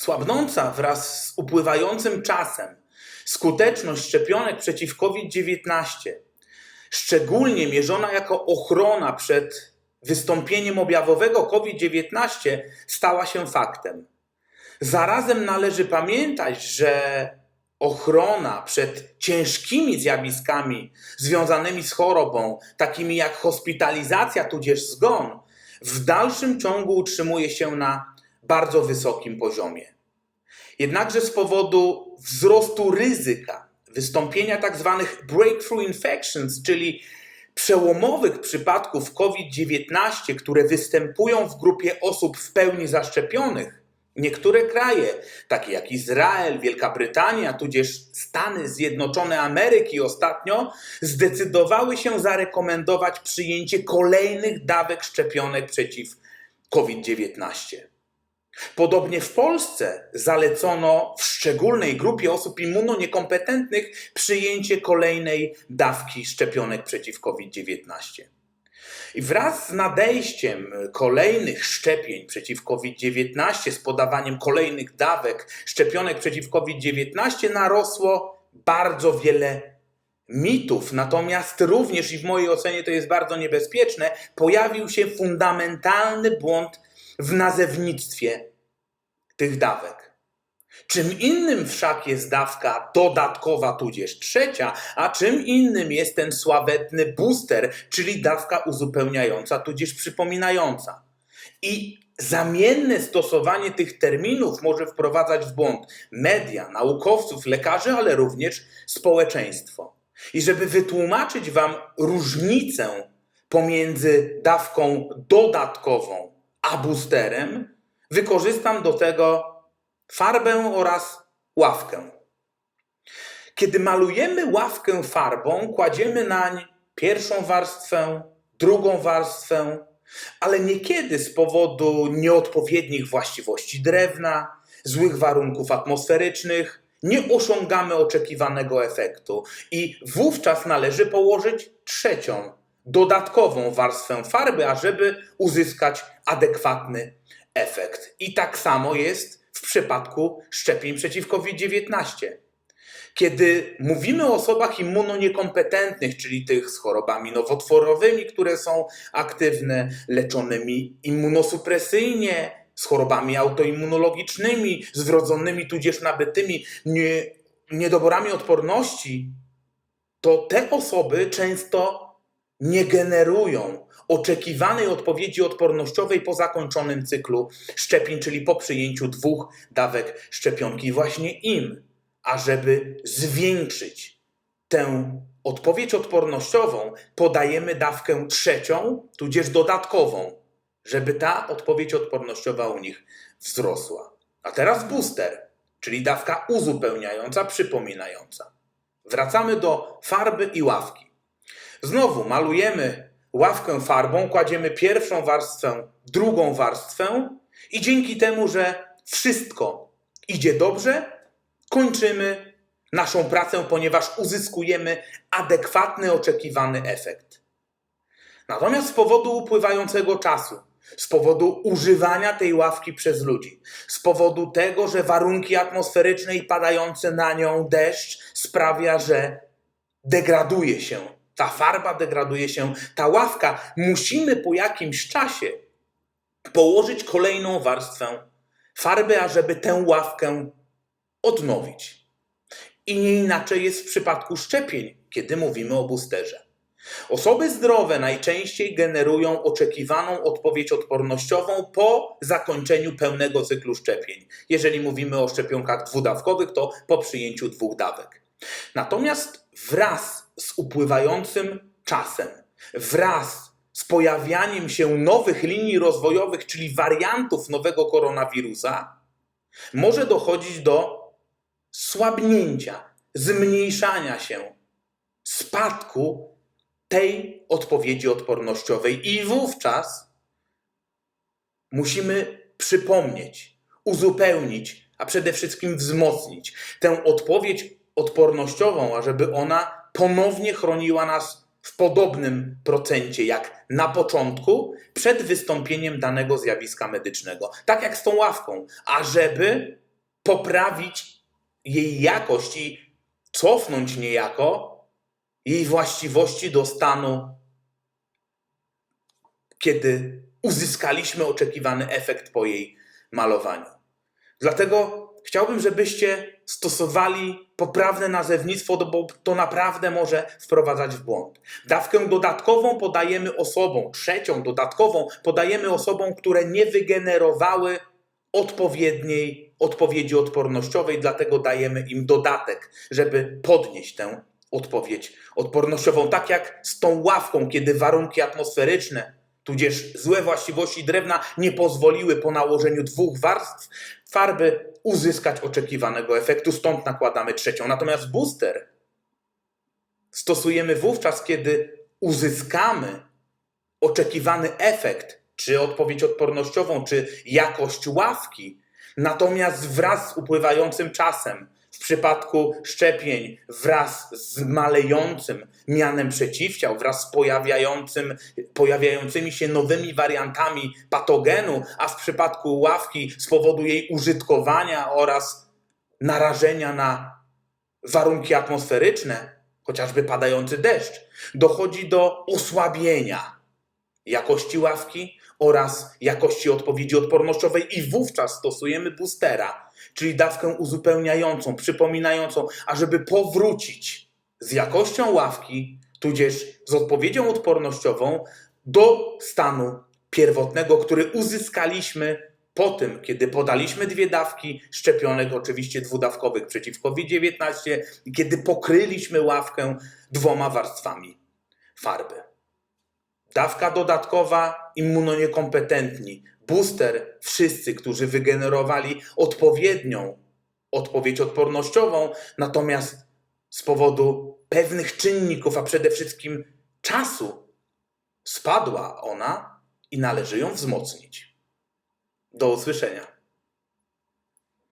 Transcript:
Słabnąca wraz z upływającym czasem skuteczność szczepionek przeciw COVID-19, szczególnie mierzona jako ochrona przed wystąpieniem objawowego COVID-19, stała się faktem. Zarazem należy pamiętać, że ochrona przed ciężkimi zjawiskami związanymi z chorobą, takimi jak hospitalizacja tudzież zgon, w dalszym ciągu utrzymuje się na bardzo wysokim poziomie. Jednakże z powodu wzrostu ryzyka wystąpienia tzw. breakthrough infections, czyli przełomowych przypadków COVID-19, które występują w grupie osób w pełni zaszczepionych, niektóre kraje, takie jak Izrael, Wielka Brytania, tudzież Stany Zjednoczone Ameryki ostatnio, zdecydowały się zarekomendować przyjęcie kolejnych dawek szczepionek przeciw COVID-19. Podobnie w Polsce zalecono w szczególnej grupie osób immunoniekompetentnych przyjęcie kolejnej dawki szczepionek przeciw COVID-19. I wraz z nadejściem kolejnych szczepień przeciw COVID-19, z podawaniem kolejnych dawek szczepionek przeciw COVID-19 narosło bardzo wiele mitów. Natomiast również, i w mojej ocenie to jest bardzo niebezpieczne, pojawił się fundamentalny błąd w nazewnictwie tych dawek. Czym innym wszak jest dawka dodatkowa, tudzież trzecia, a czym innym jest ten sławetny booster, czyli dawka uzupełniająca, tudzież przypominająca. I zamienne stosowanie tych terminów może wprowadzać w błąd media, naukowców, lekarzy, ale również społeczeństwo. I żeby wytłumaczyć Wam różnicę pomiędzy dawką dodatkową a boosterem, wykorzystam do tego farbę oraz ławkę. Kiedy malujemy ławkę farbą, kładziemy nań pierwszą warstwę, drugą warstwę, ale niekiedy z powodu nieodpowiednich właściwości drewna, złych warunków atmosferycznych, nie osiągamy oczekiwanego efektu i wówczas należy położyć trzecią, dodatkową warstwę farby, ażeby uzyskać adekwatny efekt. I tak samo jest w przypadku szczepień przeciw COVID-19. Kiedy mówimy o osobach immunoniekompetentnych, czyli tych z chorobami nowotworowymi, które są aktywne, leczonymi immunosupresyjnie, z chorobami autoimmunologicznymi, z wrodzonymi tudzież nabytymi nie, niedoborami odporności, to te osoby często nie generują oczekiwanej odpowiedzi odpornościowej po zakończonym cyklu szczepień, czyli po przyjęciu dwóch dawek szczepionki. Właśnie im, ażeby zwiększyć tę odpowiedź odpornościową, podajemy dawkę trzecią, tudzież dodatkową, żeby ta odpowiedź odpornościowa u nich wzrosła. A teraz booster, czyli dawka uzupełniająca, przypominająca. Wracamy do farby i ławki. Znowu malujemy ławkę farbą, kładziemy pierwszą warstwę, drugą warstwę i dzięki temu, że wszystko idzie dobrze, kończymy naszą pracę, ponieważ uzyskujemy adekwatny, oczekiwany efekt. Natomiast z powodu upływającego czasu, z powodu używania tej ławki przez ludzi, z powodu tego, że warunki atmosferyczne i padający na nią deszcz sprawia, że degraduje się ta farba, degraduje się ta ławka, musimy po jakimś czasie położyć kolejną warstwę farby, ażeby tę ławkę odnowić. I nie inaczej jest w przypadku szczepień, kiedy mówimy o boosterze. Osoby zdrowe najczęściej generują oczekiwaną odpowiedź odpornościową po zakończeniu pełnego cyklu szczepień. Jeżeli mówimy o szczepionkach dwudawkowych, to po przyjęciu dwóch dawek. Natomiast wraz z upływającym czasem, wraz z pojawianiem się nowych linii rozwojowych, czyli wariantów nowego koronawirusa, może dochodzić do słabnięcia, zmniejszania się, spadku tej odpowiedzi odpornościowej. I wówczas musimy przypomnieć, uzupełnić, a przede wszystkim wzmocnić tę odpowiedź odpornościową, ażeby ona ponownie chroniła nas w podobnym procencie jak na początku, przed wystąpieniem danego zjawiska medycznego. Tak jak z tą ławką, ażeby poprawić jej jakość i cofnąć niejako jej właściwości do stanu, kiedy uzyskaliśmy oczekiwany efekt po jej malowaniu. Dlatego chciałbym, żebyście stosowali poprawne nazewnictwo, bo to naprawdę może wprowadzać w błąd. Dawkę dodatkową podajemy osobom, trzecią dodatkową podajemy osobom, które nie wygenerowały odpowiedniej odpowiedzi odpornościowej, dlatego dajemy im dodatek, żeby podnieść tę odpowiedź odpornościową. Tak jak z tą ławką, kiedy warunki atmosferyczne, tudzież złe właściwości drewna nie pozwoliły po nałożeniu dwóch warstw farby uzyskać oczekiwanego efektu, stąd nakładamy trzecią. Natomiast booster stosujemy wówczas, kiedy uzyskamy oczekiwany efekt, czy odpowiedź odpornościową, czy jakość ławki, natomiast wraz z upływającym czasem, w przypadku szczepień, wraz z malejącym mianem przeciwciał, wraz z pojawiającym, pojawiającymi się nowymi wariantami patogenu, a w przypadku ławki z powodu jej użytkowania oraz narażenia na warunki atmosferyczne, chociażby padający deszcz, dochodzi do osłabienia jakości ławki oraz jakości odpowiedzi odpornościowej i wówczas stosujemy boostera, czyli dawkę uzupełniającą, przypominającą, ażeby powrócić z jakością ławki, tudzież z odpowiedzią odpornościową do stanu pierwotnego, który uzyskaliśmy po tym, kiedy podaliśmy dwie dawki szczepionek, oczywiście dwudawkowych przeciw COVID-19, i kiedy pokryliśmy ławkę dwoma warstwami farby. Dawka dodatkowa, immunoniekompetentni, booster, wszyscy, którzy wygenerowali odpowiednią odpowiedź odpornościową, natomiast z powodu pewnych czynników, a przede wszystkim czasu, spadła ona i należy ją wzmocnić. Do usłyszenia.